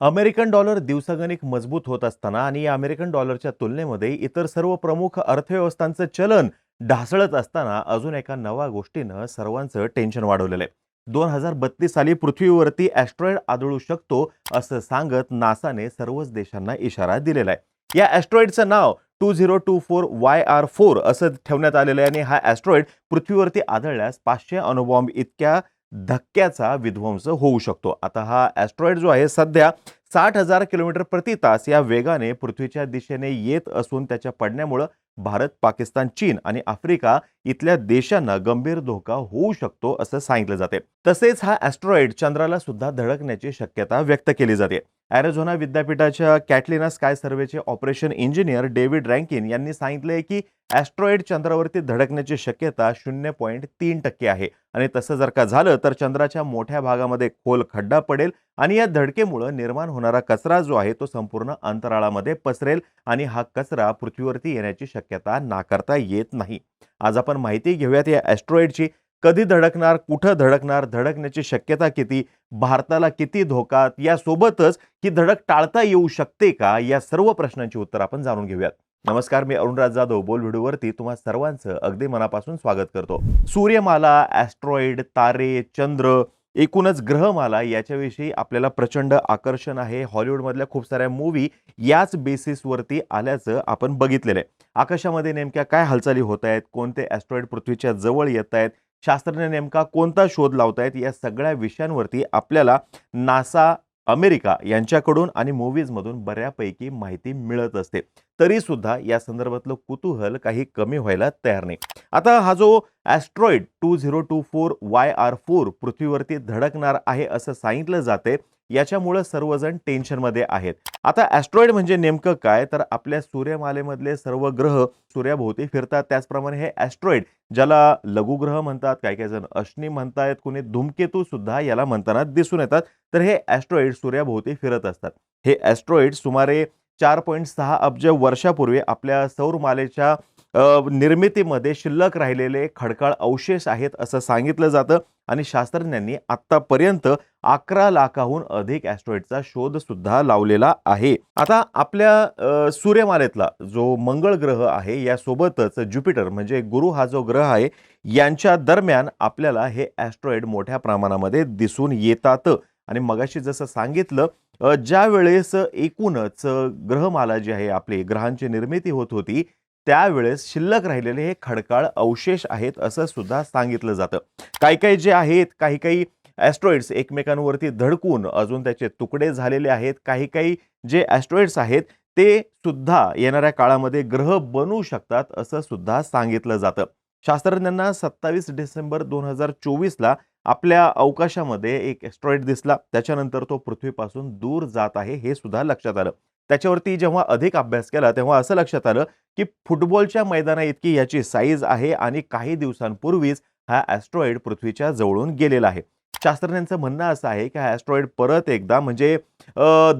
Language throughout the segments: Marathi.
अमेरिकन डॉलर दिवसागणिक मजबूत होत असताना आणि या अमेरिकन डॉलरच्या तुलनेमध्ये इतर सर्व प्रमुख अर्थव्यवस्थांचं चलन ढासळत असताना अजून एका नव्या गोष्टीनं सर्वांचं टेन्शन वाढवलेलं आहे. दोन हजार बत्तीस साली पृथ्वीवरती ॲस्ट्रॉइड आढळू शकतो असं सांगत नासाने सर्वच देशांना इशारा दिलेला आहे. या ॲस्ट्रॉइडचं नाव two zero two four Y R four असं ठेवण्यात आलेलं आहे आणि हा ॲस्ट्रॉइड पृथ्वीवरती आढळल्यास पाचशे अणुबॉम्ब इतक्या धक्क्याचा विध्वंस होऊ शकतो. आता हा ॲस्ट्रॉइड जो आहे सध्या साठ हजार किलोमीटर प्रति तास या वेगाने पृथ्वीच्या दिशेने येत असून त्याच्या पडण्यामुळं भारत पाकिस्तान चीन आणि आफ्रिका इथल्या देशांना गंभीर धोका होऊ शकतो असं सांगितलं जाते. तसेच हा ॲस्ट्रॉइड चंद्राला सुद्धा धडकण्याची शक्यता व्यक्त केली जाते. ॲरिझोना विद्यापीठाच्या कॅटलिना स्काय सर्वेचे ऑपरेशन इंजिनियर डेव्हिड रँकिन यांनी सांगितले की ॲस्ट्रॉइड चंद्रावरती धडकण्याची शक्यता शून्य पॉईंट तीन टक्के आहे. आणि तसं जर का झालं तर चंद्राच्या मोठ्या भागामध्ये खोल खड्डा पडेल आणि या धडकेमुळं निर्माण होणारा कचरा जो आहे तो संपूर्ण अंतराळामध्ये पसरेल आणि हा कचरा पृथ्वीवरती येण्याची शक्यता नाकारता येत नाही. आज आपण माहिती घेऊयात या ॲस्ट्रॉइडची. कधी धडकणार कुठं धडकणार धडकण्याची शक्यता किती भारताला किती धोका यासोबतच ही धडक टाळता येऊ शकते का या सर्व प्रश्नांची उत्तर आपण जाणून घेऊयात. नमस्कार मी अरुणराज जाधव बोल व्हिडिओवरती तुम्हा सर्वांचं अगदी मनापासून स्वागत करतो. सूर्यमाला ॲस्ट्रॉइड तारे चंद्र एकूणच ग्रहमाला याच्याविषयी आपल्याला प्रचंड आकर्षण आहे. हॉलिवूडमधल्या खूप साऱ्या मूवी याच बेसिसवरती आल्याचं आपण बघितलेलं आहे. आकाशामध्ये नेमक्या काय हालचाली होत आहेत कोणते ॲस्ट्रॉइड पृथ्वीच्या जवळ येत आहेत शास्त्रज्ञ नेमका कोणता शोध लावतायत? या सगळ्या विषयांवरती आपल्याला नासा अमेरिका यांच्याकडून आणि मूवीजमधून बऱ्यापैकी माहिती मिळत असते. तरीसुद्धा या संदर्भातलं कुतूहल काही कमी व्हायला तयार नाही. आता हा जो asteroid two zero two four Y R four पृथ्वीवरती धडकणार आहे असं सांगितलं जाते याच्यामुळं सर्वजण टेन्शनमध्ये आहेत. आता ॲस्ट्रॉइड म्हणजे नेमकं काय? तर आपल्या सूर्यमालेमधले सर्व ग्रह सूर्याभोवती फिरतात. त्याचप्रमाणे हे ॲस्ट्रॉइड ज्याला लघुग्रह म्हणतात काही काही जण अश्नी म्हणतायत कुणी धूमकेतू सुद्धा याला म्हणताना दिसून येतात. तर हे ॲस्ट्रॉइड सूर्याभोवती फिरत असतात. हे ॲस्ट्रॉइड सुमारे चार पॉईंट सहा अब्ज वर्षापूर्वी आपल्या सौरमालेच्या निर्मितीमध्ये शिल्लक राहिलेले खडकाळ अवशेष आहेत असं सांगितलं जातं. आणि शास्त्रज्ञांनी आत्तापर्यंत अकरा लाखाहून अधिक ॲस्ट्रॉइडचा शोध सुद्धा लावलेला आहे. आता आपल्या सूर्यमालेतला जो मंगळ ग्रह आहे यासोबतच ज्युपिटर म्हणजे गुरु हा जो ग्रह आहे यांच्या दरम्यान आपल्याला हे ॲस्ट्रॉइड मोठ्या प्रमाणामध्ये दिसून येतात. आणि मगाशी जसं सांगितलं ज्या वेळेस एकूणच ग्रहमाला जी आहे आपली ग्रहांची निर्मिती होत होती त्यावेळेस शिल्लक राहिलेले हे खडकाळ अवशेष आहेत असं सुद्धा सांगितलं जातं. काही काही जे आहेत काही काही ॲस्ट्रॉइड्स एकमेकांवरती धडकून अजून त्याचे तुकडे झालेले आहेत. काही काही जे ॲस्ट्रॉइड्स आहेत ते सुद्धा येणाऱ्या काळामध्ये ग्रह बनू शकतात असं सुद्धा सांगितलं जातं. शास्त्रज्ञांना सत्तावीस डिसेंबर दोन हजार चोवीसला आपल्या अवकाशामध्ये एक ॲस्ट्रॉइड दिसला. त्याच्यानंतर तो पृथ्वीपासून दूर जात आहे हे सुद्धा लक्षात आलं. त्याच्यावरती जेव्हा अधिक अभ्यास केला तेव्हा असं लक्षात आलं की फुटबॉलच्या मैदाना इतकी याची साईज आहे आणि काही दिवसांपूर्वीच हा ॲस्ट्रॉइड पृथ्वीच्या जवळून गेलेला आहे. शास्त्रज्ञांचं म्हणणं असं आहे की हा ॲस्ट्रॉइड परत एकदा म्हणजे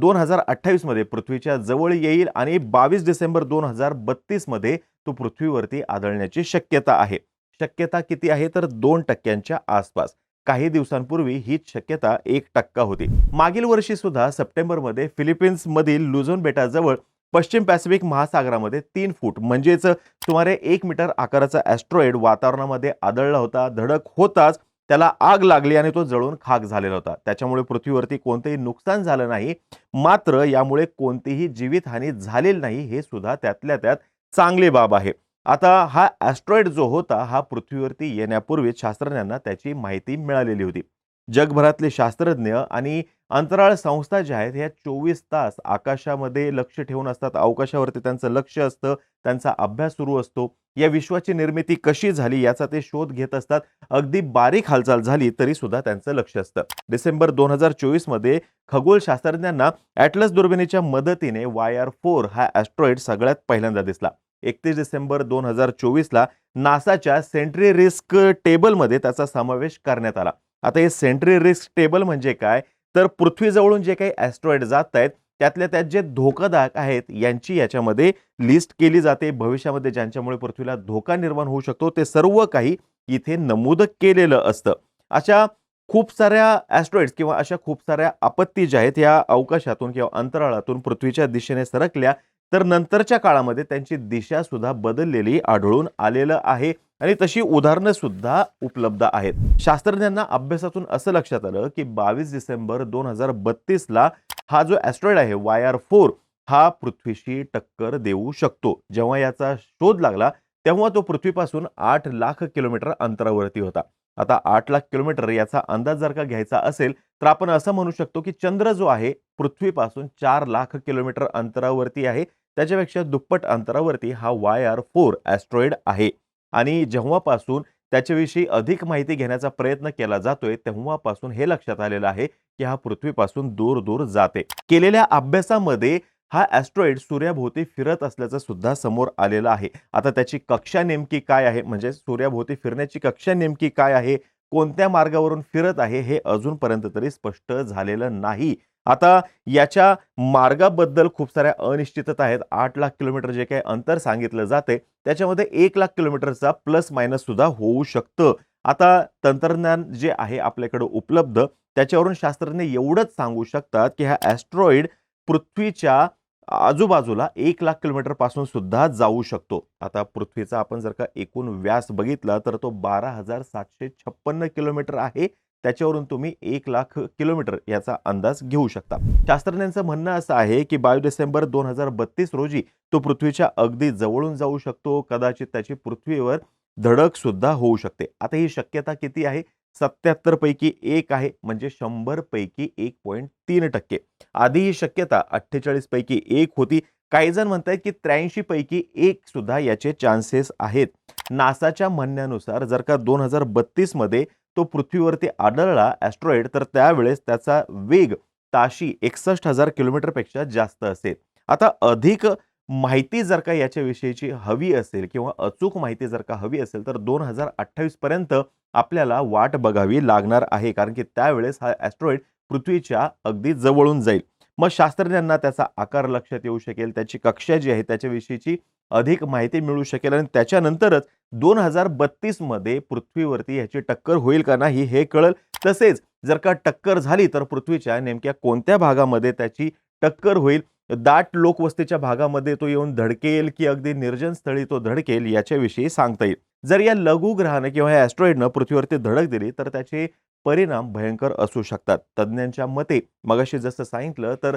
दोन हजार अठ्ठावीसमध्ये पृथ्वीच्या जवळ येईल आणि बावीस डिसेंबर दोन हजार बत्तीसमध्ये तो पृथ्वीवरती आदळण्याची शक्यता आहे. शक्यता किती आहे? तर दोन टक्क्यांच्या आसपास. काही दिवसांपूर्वी हीच शक्यता एक टक्का होती. मागील वर्षी सुद्धा सप्टेंबरमध्ये फिलिपिन्समधील लुझोन बेटाजवळ पश्चिम पॅसिफिक महासागरामध्ये तीन फूट म्हणजेच सुमारे एक मीटर आकाराचा ॲस्ट्रॉइड वातावरणामध्ये आदळला होता धडक होताच त्याला आग लागली आणि तो जळून खाक झालेला होता. त्याच्यामुळे पृथ्वीवरती कोणतेही नुकसान झालं नाही मात्र यामुळे कोणतीही जीवितहानी झालेली नाही हे सुद्धा त्यातल्या त्यात चांगली बाब आहे. आता हा ॲस्ट्रॉइड जो होता हा पृथ्वीवरती येण्यापूर्वी शास्त्रज्ञांना त्याची माहिती मिळालेली होती. जगभरातले शास्त्रज्ञ आणि अंतराळ संस्था ज्या आहेत ह्या चोवीस तास आकाशामध्ये लक्ष ठेवून असतात. अवकाशावरती त्यांचं लक्ष असतं त्यांचा अभ्यास सुरू असतो. या विश्वाची निर्मिती कशी झाली याचा ते शोध घेत असतात. अगदी बारीक हालचाल झाली तरी सुद्धा त्यांचं लक्ष असतं. डिसेंबर दोन हजार चोवीसमध्ये खगोलशास्त्रज्ञांना ॲटलस दुर्बिणीच्या मदतीने वाय आर फोर हा ॲस्ट्रॉइड सगळ्यात पहिल्यांदा दिसला. एकतीस डिसेंबर दोन हजार चोवीसला नासाच्या सेंट्री रिस्क टेबलमध्ये त्याचा समावेश करण्यात आला. आता हे सेंट्री रिस्क टेबल म्हणजे काय? तर पृथ्वीजवळून जे काही ॲस्ट्रॉइड जात आहेत त्यातल्या त्यात जे धोकादायक आहेत यांची याच्यामध्ये लिस्ट केली जाते. भविष्यामध्ये ज्यांच्यामुळे पृथ्वीला धोका निर्माण होऊ शकतो ते सर्व काही इथे नमूद केलेलं असतं. अशा खूप साऱ्या ॲस्ट्रॉइड्स किंवा अशा खूप साऱ्या आपत्ती ज्या आहेत या अवकाशातून किंवा अंतराळातून पृथ्वीच्या दिशेने सरकल्या तर नंतरच्या काळामध्ये त्यांची दिशा सुद्धा बदललेली आढळून आलेलं आहे. आणि तशी उदाहरणं सुद्धा उपलब्ध आहेत. शास्त्रज्ञांना अभ्यासातून असं लक्षात आलं की बावीस डिसेंबर दोन हजार बत्तीसला हा जो ॲस्ट्रॉइड आहे वाय आर फोर हा पृथ्वीशी टक्कर देऊ शकतो. जेव्हा याचा शोध लागला तेव्हा तो पृथ्वीपासून आठ लाख किलोमीटर अंतरावरती होता. आता आठ लाख किलोमीटर याचा अंदाज जर का घ्यायचा असेल तर आपण असं म्हणू शकतो की चंद्र जो आहे पृथ्वीपासून चार लाख किलोमीटर अंतरावरती आहे. त्याच्यापेक्षा दुप्पट अंतरावरती हा वाय आर फोर ॲस्ट्रॉइड आहे. आणि जेव्हापासून त्याच्याविषयी अधिक माहिती घेण्याचा प्रयत्न केला जातोय तेव्हापासून हे लक्षात आलेलं आहे की हा पृथ्वीपासून दूर दूर जाते. केलेल्या अभ्यासामध्ये हा ॲस्ट्रॉइड सूर्याभोवती फिरत असल्याचं सुद्धा समोर आलेलं आहे. आता त्याची कक्षा नेमकी काय आहे? म्हणजे सूर्याभोवती फिरण्याची कक्षा नेमकी काय आहे? कोणत्या मार्गावरून फिरत आहे? हे अजूनपर्यंत तरी स्पष्ट झालेलं नाही. आता याच्या मार्गाबद्दल खूप साऱ्या अनिश्चितता आहेत. आठ लाख किलोमीटर जे काही अंतर सांगितलं जाते त्याच्यामध्ये एक लाख किलोमीटरचा प्लस मायनस सुद्धा होऊ शकतं. आता तंत्रज्ञान जे आहे आपल्याकडे उपलब्ध त्याच्यावरून शास्त्रज्ञ एवढंच सांगू शकतात की हा ॲस्ट्रॉइड पृथ्वीच्या आजूबाजूला एक लाख किलोमीटरपासून सुद्धा जाऊ शकतो. आता पृथ्वीचा आपण जर का एकूण व्यास बघितला तर तो बारा हजार सातशे छप्पन्न किलोमीटर आहे. त्याच्यावरून तुम्ही एक लाख किलोमीटर याचा अंदाज घेऊ शकता. शास्त्रज्ञांचं म्हणणं असं आहे की बावीस डिसेंबर दोन हजार बत्तीस रोजी तो पृथ्वीच्या अगदी जवळून जाऊ शकतो. कदाचित त्याची पृथ्वीवर धडक सुद्धा होऊ शकते. आता ही शक्यता किती आहे? सत्याहत्तर पैकी एक आहे म्हणजे शंभर पैकी एक पॉईंट तीन टक्के. आधी ही शक्यता अठ्ठेचाळीस पैकी एक होती. काही जण म्हणत आहेत की त्र्याऐंशी पैकी एक सुद्धा याचे चान्सेस आहेत. नासाच्या म्हणण्यानुसार जर का दोन हजार बत्तीसमध्ये तो पृथ्वीवरती आढळला ॲस्ट्रॉइड तर त्यावेळेस त्याचा वेग ताशी एकसष्ट हजार किलोमीटरपेक्षा जास्त असेल. आता अधिक माहिती जर का याच्याविषयीची हवी असेल किंवा अचूक माहिती जर का हवी असेल तर दोन हजार अठ्ठावीस पर्यंत आपल्याला वाट बघावी लागणार आहे. कारण की त्यावेळेस हा ॲस्ट्रॉइड पृथ्वीच्या अगदी जवळून जाईल. मग शास्त्रज्ञांना त्याचा आकार लक्षात येऊ शकेल त्याची कक्षा जी आहे त्याच्याविषयीची अधिक माहिती मिळू शकेल आणि त्याच्यानंतरच दोन हजार बत्तीसमध्ये पृथ्वीवरती याची टक्कर होईल का नाही हे कळल. तसेच जर का टक्कर झाली तर पृथ्वीच्या नेमक्या कोणत्या भागामध्ये त्याची टक्कर होईल? दाट लोकवस्तीच्या भागामध्ये तो येऊन धडकेल की अगदी निर्जन स्थळी तो धडकेल याच्याविषयी सांगता येईल. जर या लघुग्रहानं किंवा या ॲस्ट्रॉइडनं पृथ्वीवरती धडक दिली तर त्याचे परिणाम भयंकर असू शकतात. तज्ज्ञांच्या मते मगाशी जसं सांगितलं तर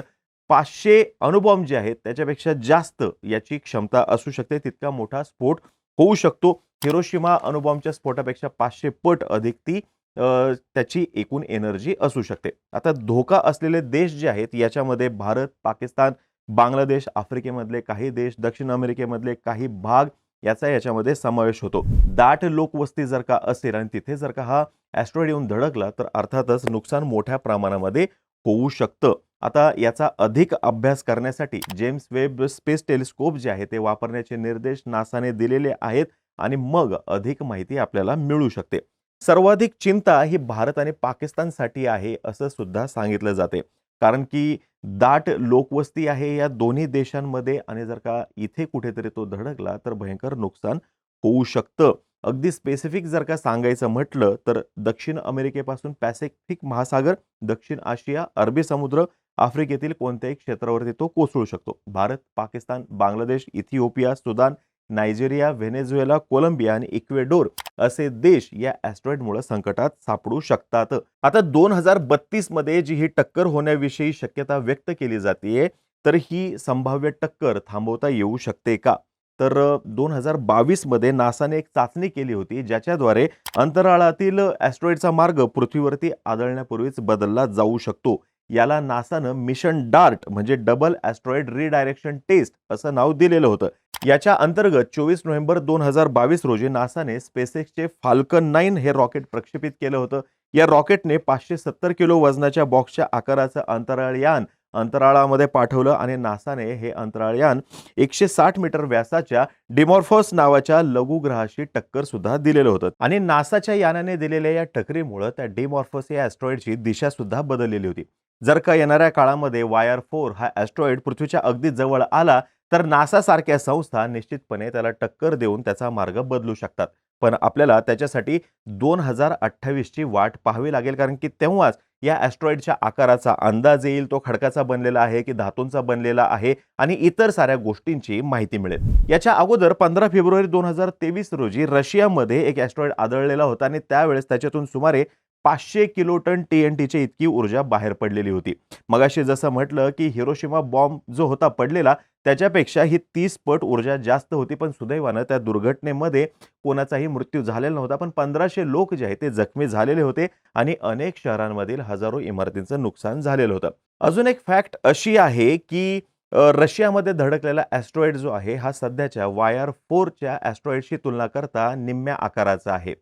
पाचशे अणुबॉम्ब जे आहेत त्याच्यापेक्षा जास्त याची क्षमता असू शकते. तितका मोठा स्फोट होऊ शकतो. हिरोशिमा अणुबॉम्बच्या स्फोटापेक्षा पाचशे पट अधिक ती त्याची एकूण एनर्जी असू शकते. आता धोका असलेले देश जे आहेत याच्यामध्ये भारत पाकिस्तान बांगलादेश आफ्रिकेमधले काही देश दक्षिण अमेरिकेमधले काही भाग याचा याच्यामध्ये समावेश होतो. दाट लोकवस्ती जर का असेल आणि तिथे जर का हा ॲस्ट्रॉइड येऊन धडकला तर अर्थातच नुकसान मोठ्या प्रमाणामध्ये होऊ शकतं. आता याचा अधिक अभ्यास करण्यासाठी जेम्स वेब स्पेस टेलिस्कोप जे आहे ते वापरण्याचे निर्देश नासाने दिलेले आहेत आणि मग अधिक माहिती आपल्याला मिळू शकते. सर्वाधिक चिंता ही भारत आणि पाकिस्तानसाठी आहे असं सुद्धा सांगितलं जाते. कारण की दाट लोकवस्ती आहे या दोन्ही देशांमध्ये आणि जर का इथे कुठेतरी तो धडकला तर भयंकर नुकसान होऊ शकतं. अगदी स्पेसिफिक जर का सांगायचं म्हटलं तर दक्षिण अमेरिकेपासून पॅसिफिक महासागर दक्षिण आशिया अरबी समुद्र आफ्रिकेतील कोणत्याही क्षेत्रावरती तो कोसळू शकतो. Bharat Pakistan Bangladesh Ethiopia Sudan Nigeria Venezuela Colombia आणि इक्वेडोर असे देश या ॲस्ट्रॉइडमुळे संकटात सापडू शकतात. आता दोन हजार बत्तीसमध्ये जी ही टक्कर होण्याविषयी शक्यता व्यक्त केली जाते तर ही संभाव्य टक्कर थांबवता येऊ शकते का? तर दोन हजार बावीसमध्ये नासाने एक चाचणी केली होती ज्याच्याद्वारे अंतराळातील ॲस्ट्रॉइडचा मार्ग पृथ्वीवरती आदळण्यापूर्वीच बदलला जाऊ शकतो. याला नासानं मिशन डार्ट म्हणजे डबल ॲस्ट्रॉइड रिडायरेक्शन टेस्ट असं नाव दिलेलं होतं. याच्या अंतर्गत चोवीस नोव्हेंबर दोन हजार बावीस रोजी नासाने स्पेसएक्सचे फाल्कन नाईन हे रॉकेट प्रक्षेपित केलं होतं. या रॉकेटने पाचशे सत्तर किलो वजनाच्या बॉक्सच्या आकाराचं अंतराळयान अंतराळामध्ये पाठवलं आणि नासाने हे अंतराळयान एकशे साठ मीटर व्यासाच्या डिमॉर्फॉस नावाच्या लघुग्रहाशी टक्कर सुद्धा दिलेलं होतं. आणि नासाच्या यानाने दिलेल्या या टक्करीमुळे त्या डिमॉर्फॉस या ॲस्ट्रॉइडची दिशा सुद्धा बदललेली होती. जर का येणाऱ्या काळामध्ये वायर फोर हा ॲस्ट्रॉइड पृथ्वीच्या अगदी जवळ आला तर नासा सारख्या संस्था निश्चितपणे त्याला टक्कर देऊन त्याचा मार्ग बदलू शकतात. पण आपल्याला त्याच्यासाठी दोन हजार अठ्ठावीसची वाट पाहावी लागेल कारण की तेव्हाच या ॲस्ट्रॉइडच्या आकाराचा अंदाज येईल तो खडकाचा बनलेला आहे की धातूंचा बनलेला आहे आणि इतर साऱ्या गोष्टींची माहिती मिळेल. याच्या अगोदर पंधरा फेब्रुवारी दोन हजार तेवीस रोजी रशियामध्ये एक ॲस्ट्रॉइड आढळलेला होता आणि त्यावेळेस त्याच्यातून सुमारे पाचशे किलो टन टी एन टीची इतकी ऊर्जा बाहेर पडलेली होती. मगाशी जसं म्हटलं की हिरोशिमा बॉम्ब जो होता पडलेला त्याच्यापेक्षा ही तीस पट ऊर्जा जास्त होती पण सुदैवानं त्या दुर्घटनेमध्ये कोणाचाही मृत्यू झालेला नव्हता पण पंधराशे लोक जे आहेत ते जखमी झालेले होते आणि अनेक शहरांमधील हजारो इमारतींचं नुकसान झालेलं होतं. अजून एक फॅक्ट अशी आहे की रशियामध्ये धडकलेला ॲस्ट्रॉइड जो आहे हा सध्याच्या वायर फोरच्या ॲस्ट्रॉइडशी तुलना करता निम्म्या आकाराचा आहे.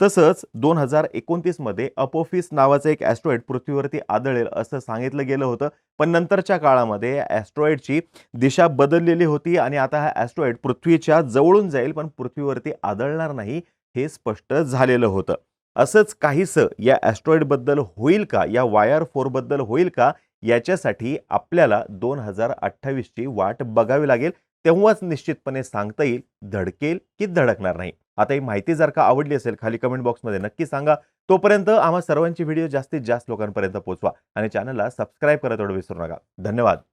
तसंच दोन हजार एकोणतीसमध्ये अपोफिस नावाचं एक ॲस्ट्रॉइड पृथ्वीवरती आदळेल असं सांगितलं गेलं होतं. पण नंतरच्या काळामध्ये या ॲस्ट्रॉइडची दिशा बदललेली होती आणि आता हा ॲस्ट्रॉइड पृथ्वीच्या जवळून जाईल पण पृथ्वीवरती आदळणार नाही हे स्पष्ट झालेलं होतं. असंच काहीसं या ॲस्ट्रॉइडबद्दल होईल का या वायर फोरबद्दल होईल का याच्यासाठी आपल्याला दोन हजार अठ्ठावीसची वाट बघावी लागेल. तेव्हाच निश्चितपणे सांगता येईल धडकेल की धडकणार नाही. आता ही माहिती जर का आवडली असेल खाली कमेंट बॉक्समध्ये नक्की सांगा. तोपर्यंत आम्हा सर्वांची व्हिडिओ जास्तीत जास्त लोकांपर्यंत पोहोचवा आणि चॅनलला सबस्क्राईब करत एवढं विसरू नका. धन्यवाद.